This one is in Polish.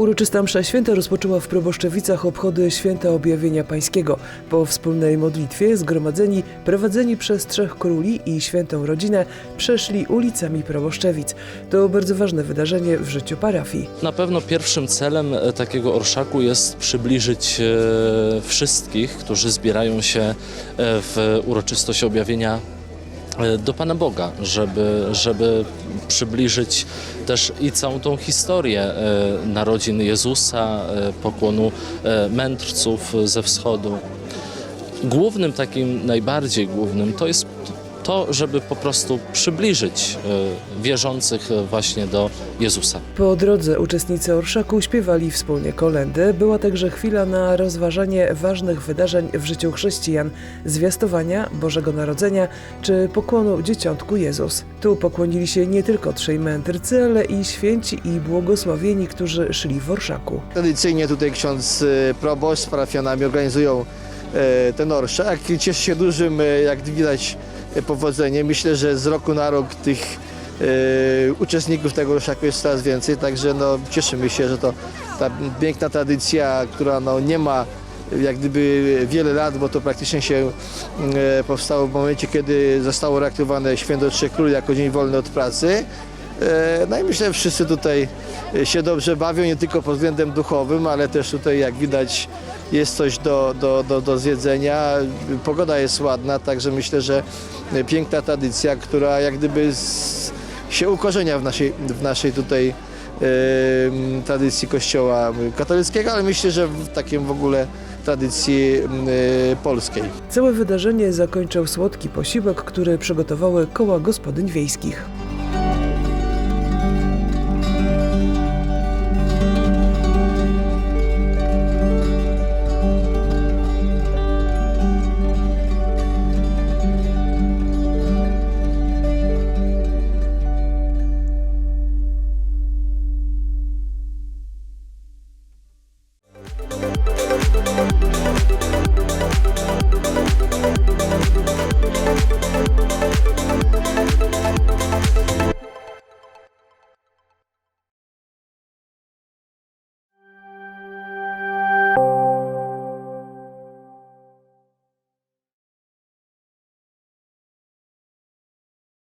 Uroczysta msza święta rozpoczęła w Proboszczewicach obchody Święta Objawienia Pańskiego. Po wspólnej modlitwie zgromadzeni, prowadzeni przez trzech króli i świętą rodzinę, przeszli ulicami Proboszczewic. To bardzo ważne wydarzenie w życiu parafii. Na pewno pierwszym celem e, takiego orszaku jest przybliżyć e, wszystkich, którzy zbierają się e, w uroczystość objawienia do Pana Boga, żeby, żeby przybliżyć też i całą tą historię e, narodzin Jezusa, e, pokłonu e, mędrców ze wschodu. Głównym takim, najbardziej głównym to jest to, żeby po prostu przybliżyć e, wierzących właśnie do Jezusa. Po drodze uczestnicy orszaku śpiewali wspólnie kolendy. Była także chwila na rozważanie ważnych wydarzeń w życiu chrześcijan, zwiastowania Bożego Narodzenia czy pokłonu Dzieciątku Jezus. Tu pokłonili się nie tylko trzej mędrcy, ale i święci i błogosławieni, którzy szli w orszaku. Tradycyjnie tutaj ksiądz e, proboszcz z parafianami organizują e, ten orszak. Cieszy się dużym, e, jak widać, e, powodzeniem. Myślę, że z roku na rok tych e, uczestników tego orszaku jest coraz więcej, także no, cieszymy się, że to ta piękna tradycja, która no, nie ma jak gdyby wiele lat, bo to praktycznie się e, powstało w momencie, kiedy zostało reaktywowane Święto Trzech Króli jako dzień wolny od pracy. E, No i myślę, że wszyscy tutaj e, się dobrze bawią, nie tylko pod względem duchowym, ale też tutaj jak widać jest coś do, do, do, do zjedzenia. Pogoda jest ładna, także myślę, że piękna tradycja, która jak gdyby się ukorzenia w naszej, w naszej tutaj tradycji kościoła katolickiego, ale myślę, że w takim w ogóle tradycji e, polskiej. Całe wydarzenie zakończył słodki posiłek, który przygotowały koła gospodyń wiejskich.